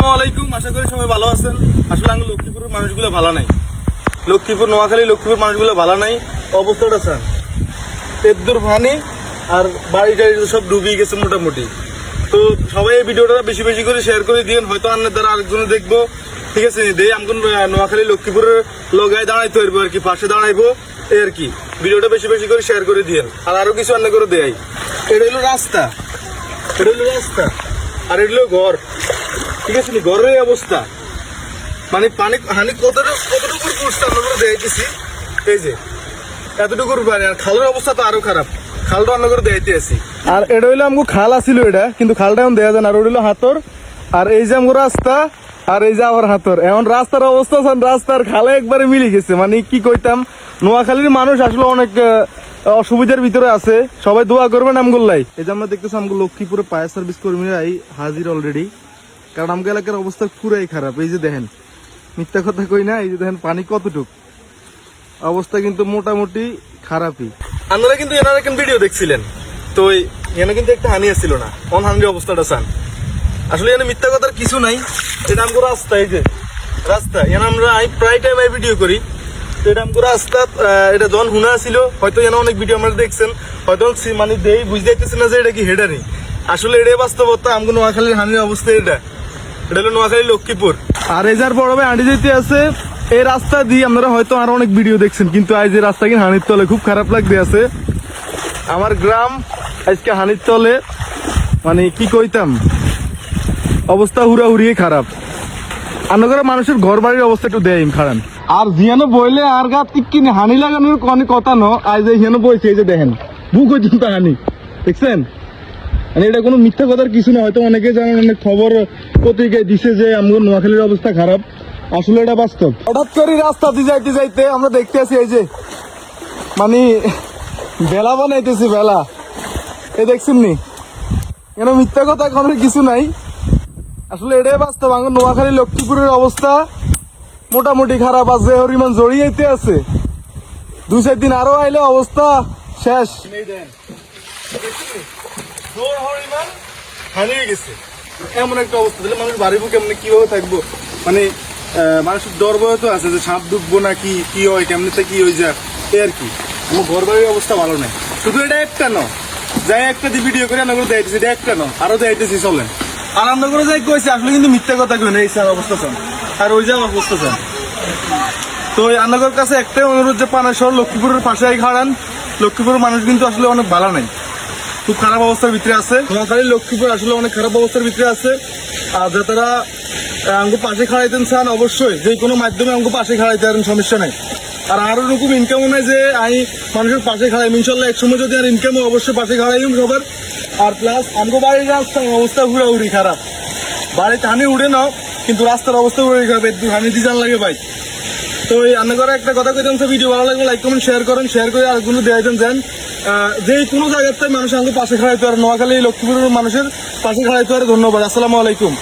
আসসালামু আলাইকুম, আশা করি সবাই ভালো আছেন। আসলে আমি লক্ষ্মীপুরের মানুষগুলো ভালো নাই। লক্ষ্মীপুর, নোয়াখালী, লক্ষ্মীপুর মানুষগুলো ভালো নাই। অবস্থাটা স্যার তেদ্দুর ভানি আর বাড়ি টাড়ি সব ডুবিয়ে গেছে মোটামুটি। তো সবাই এই ভিডিওটা বেশি বেশি করে শেয়ার করে দিন হয়তো আন্নার দ্বারা আরেকজনে দেখব। ঠিক আছে দেই আমি নোয়াখালী, লক্ষ্মীপুরের লগায় দাঁড়াইতে পারব আর কি, পাশে দাঁড়াইবো, এই আর কি। ভিডিওটা বেশি বেশি করে শেয়ার করে দিন আর আরও কিছু রান্না করে দেয় এটা হলো রাস্তা। এটা হলো রাস্তা। আর এটা হলো ঘর। ঠিক আছে ঘরের অবস্থা? মানে পানি হানি কতটুকু কতটুকু করছে আমরা এই যে এতটুকুর পানি আর খালের অবস্থা তো আরও খারাপ। খালটা অন্য করে দেখাইতে আছি। আর এটা হইল আমগো খাল আছিল এটা কিন্তু খালটা এখন দেয়া যায় না। আর হইল হাতর। আর এই যে আমগো রাস্তা আর এই যে আবার হাতর। এখন রাস্তার অবস্থা আছে, রাস্তার খালে একবারে মিলে গেছে। মানে কি কইতাম নোয়াখালীর মানুষ আসলে অনেক অসুবিধার ভিতরে আছে। সবাই দোয়া করবেন আমগুল্লাই। এই যে আমরা দেখতেছি আমগো লক্ষ্মীপুরে ফায়ার সার্ভিস কর্মীরাই হাজির অলরেডি কারণ আমাকে এলাকার অবস্থা পুরাই খারাপ। এই যে দেখেন, মিথ্যা কথা কই না, এই যে দেখেন পানি কতটুক। অবস্থা কিন্তু মোটামুটি খারাপই। আপনারা কিন্তু এনারা এখন ভিডিও দেখছিলেন। তো এখানে কিন্তু একটা হানি আসছিল না। অন হানির অবস্থাটা চান? আসলে এখানে মিথ্যা কথার কিছু নাই। এটা আমগো রাস্তা, এই যে। রাস্তা। এখানে আমরা প্রায় টাইম আই ভিডিও করি। তো এটা আমগো রাস্তা এটা জন হুনা ছিল হয়তো এখানে অনেক ভিডিও আমরা দেখছেন। হয়তো মানে দেই, বুঝতে না যে এটা কি হেডারি আসলে এটাই বাস্তবতা, আমগো নোয়াখালীর হানির অবস্থা এটা। লক্ষ্মীপুর। আর এই যার বড় ভাই আন্টি যেতে আছে, এই রাস্তা দিয়ে আপনারা হয়তো আরও অনেক ভিডিও দেখছেন, কিন্তু আজ এই রাস্তা কিন্তু হানির তলে খুব খারাপ লাগতে আছে। আমার গ্রাম আজকে হানির তলে মানে কি কইতাম? অবস্থা হুরা হুরিয়ে খারাপ আন্নগরে মানুষের ঘর বাড়ির অবস্থা একটু দেয় খারান আর জিয়ানো বইলে আর গা তিক্কিনি হানি লাগানোর কোনো কথা ন আজ এই হিয়ানো বইছে, এই যে দেখেন, বুক পর্যন্ত হানি। দেখছেন? মানে এটা কোনো মিথ্যা কথার কিছু না, হয়তো অনেকে জানেন, অনেক খবর পত্রিকায় দিছে যে আমাদের নোয়াখালীর অবস্থা খারাপ। আসলে এটা বাস্তব। হঠাৎ করে রাস্তা দিয়ে যাইতে যাইতে আমরা দেখতে আছি এই যে মানে বেলা বানাইতেছি বেলা। এ দেখছেন নি? কেন মিথ্যা কথা কোনো কিছু নাই। আসলে এটাই বাস্তব আমার নোয়াখালী লক্ষ্মীপুরের অবস্থা মোটামুটি খারাপ আছে হরিমান জড়িয়েতে আছে। দুই চার দিন আরও আইলে অবস্থা শেষ। জোর হরিমান হারিয়ে গেছে। এমন একটা অবস্থা তাহলে মানুষ বাড়িব কেমনে কীভাবে থাকব? মানে মানুষের ডর ভয় তো আছে যে সাপ ডুববো না কি কি হয়, কেমনিতে কি হয়ে যায় এই আর কি। আমার ঘর বাড়ির অবস্থা ভালো নেই। শুধু এটা একটা ন, যাই একটা দিয়ে ভিডিও করে আমরা দেখাইতেছি, এটা একটা ন, আরও দেখাইতেছি, চলেন। আর আমরা করে যাই কইছি, আসলে কিন্তু মিথ্যা কথা কই না, এই স্যার অবস্থা চান আর ওই যে অবস্থা চান তো আন্নাগর কাছে একটাই অনুরোধ যে পানেশ্বর লক্ষ্মীপুরের পাশে খাড়ান। লক্ষ্মীপুরের মানুষ কিন্তু আসলে অনেক ভালো নাই। খুব খারাপ অবস্থার ভিতরে আছে। নোয়াখালী লক্ষ্মীপুর আসলে অনেক খারাপ অবস্থার ভিতরে আছে। আর যারা আমাকে পাশে খাড়াইতেন চান, অবশ্যই যে কোনো মাধ্যমে আমাকে পাশে খাড়াইতে পারেন, সমস্যা নাই। আর আরও রকম ইনকামও নেই যে আমি মানুষের পাশে খাড়াই ইনশাল্লাহ এক সময় যদি আর ইনকাম অবশ্যই পাশে খাড়াই সবার। আর প্লাস আমাকে বাড়ির রাস্তা অবস্থা হুড়াহুড়ি খারাপ। বাড়িতে হানি উড়ে নাও, কিন্তু রাস্তার অবস্থা ঘুরে খারাপ। একটু হানি দিজান লাগে ভাই। তো এই রান্না করা একটা কথা কইতাম ভিডিও ভালো লাগলে লাইক কমেন্ট শেয়ার করেন শেয়ার করে আরেকগুলো দেওয়া দেন। যে কোনো জায়গাতে মানুষ আমাদের পাশে খাড়াইতে পারে। নোয়াখালী লক্ষ্মীপুরের মানুষের পাশে খাড়াইতে পারে। ধন্যবাদ। আসসালামু আলাইকুম।